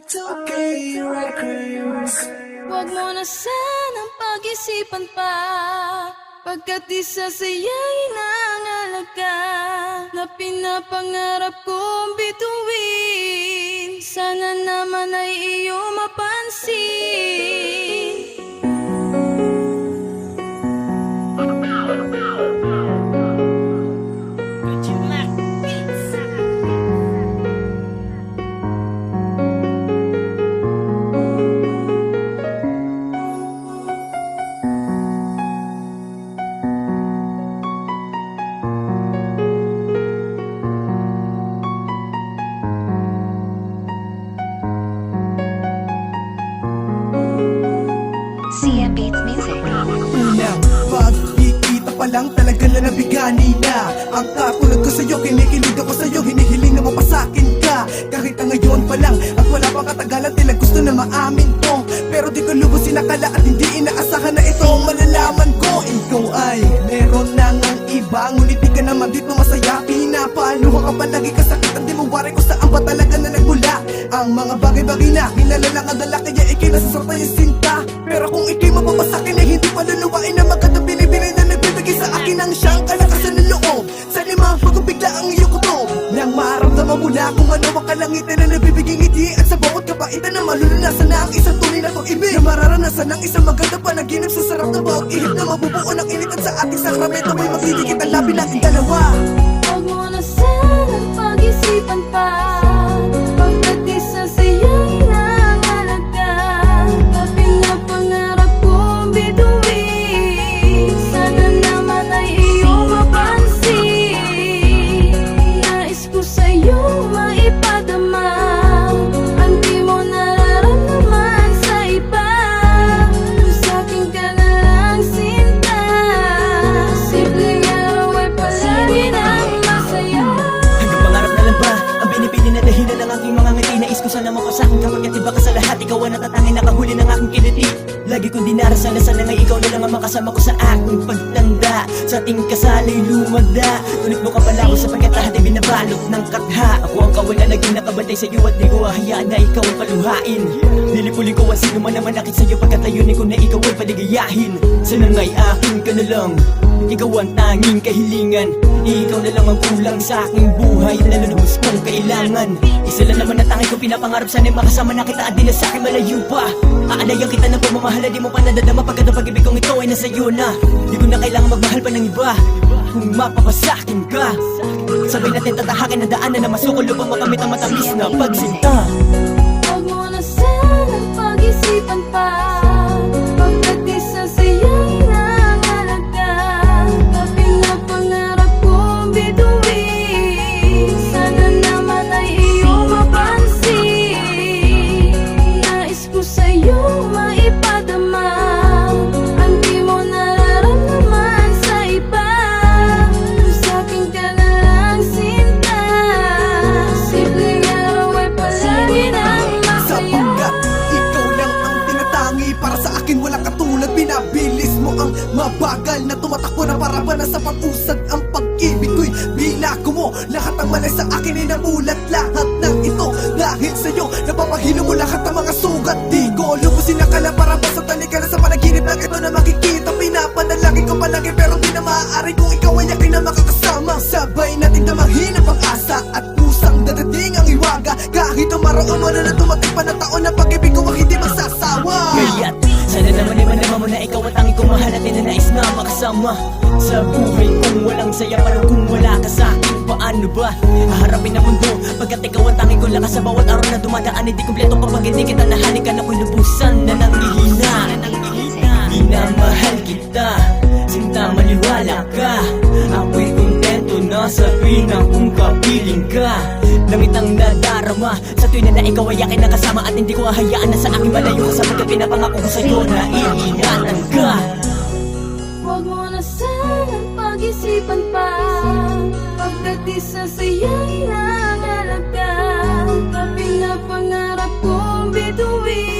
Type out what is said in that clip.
Y2K Records Huwag mo na sanang pag-isipan pa. Pagkat isa sa'yo'y nangalaga Na pinapangarap kong bituin. Sana naman ay iyong mapansin lang talaga na nabigani na Ang katulad ko sa'yo, kinikilig ako sa'yo Hinihiling na mapasakin ka. Kahit ang ngayon pa lang At wala pang katagalan, tila gusto na maamin to. Pero di ko lubos sinakala at hindi inaasahan na ito. Malalaman ko, ikaw ay meron na ngang iba. Ngunit di ka naman dito masaya Pinapaluha ka palagi kasakit Ang di mo wari ko saan ba talaga na nagmula. Ang mga bagay-bagay na Kilala lang ang dala kaya ikay nasasarta yung sinta. Pero kung ikay mapapasakin ay hindi paluluwain Na magandang na kung ano ang kalangitan na nagbibigay ngiti At sa bawat kabaitan na malulanasan na ang isang tunay na pag-ibig. Na mararanasan ng isang maganda panaginip sa sarap ng bawat ihip Na mabubuo ng init at sa ating sakramento May magdidikit ang labi nating dalawa Lagi kong dinarasan na sana nga ikaw na lang ang makasama ko sa aking pagtanda. Sa ating kasala'y lumagda Ngunit mo ka pala ako sapagkat lahat ay binabalot ng katha. Ako ang kawalan naging nakabantay sa iyo At di ko hahayaan na ikaw ang paluhain. Nilipulin ko ang sino man naman nakit sa iyo Pagkat ayunin ko na ikaw ay paligayahin. Sana nga'y akin ka na lang. Ikaw ang tanging kahilingan Ikaw na lang ang kulang sa aking buhay. Na lulubos kong kailangan. Isa lang naman na tanging ko pinapangarap. Sana'y makasama na kita at di na sa akin malayo pa. Aalayan kita ng pamamahal Di mo pa nadadama pagkat ang pag-ibig kong ito ay nasa iyo na. Di ko na kailangan magmahal pa ng iba. Kung mapapasakin ka Sabay natin tatahakin ang daanan na masukol Upang makamit ang matamis na pagsinta. Huwag mo na sanang pag-isipan pa mabagal Na tumatakbo na para ba na sa pag-usad Ang pag-ibig ko'y binako mo. Lahat ng mali sa akin ay namulat. Lahat ng ito dahil sa'yo. Napapahilo mo lahat ng mga sugat. Di ko lubusin akala para ba sa talikala Sa panaginip lang ito na makikita. Pinapanalangin ko palagi pero di na maaari Kung ikaw ay akin na makakasama. Sabay nating damahin ang pag-asa At pusang dadating ang iwaga. Kahit umaraon wala na tumating pa na taon Na na makasama Sa buhay kong walang saya parang kung wala ka sa akin Paano ba? Haharapin ang mundo. Pagkat ikaw ang tanging kong lakas sa bawat araw na dumadaan Hindi kumpleto kapag hindi kita nahalikan Ako'y lubusan na nangihina Minamahal kita Sinta maniwala ka. Ako'y kontento na sabihin ang kung kapiling ka. Langit ang nadarama Sa tuwin na, na ikaw ay akin nakasama At hindi ko ahayaan na sa aking malayo ka. Sapagkat pinapangako ko sa'yo na iingatan ka Huwag mo na sanang pag-isipan pa. Pagkat isa sa'yo'y nangalaga Na pinapangarap kong bituin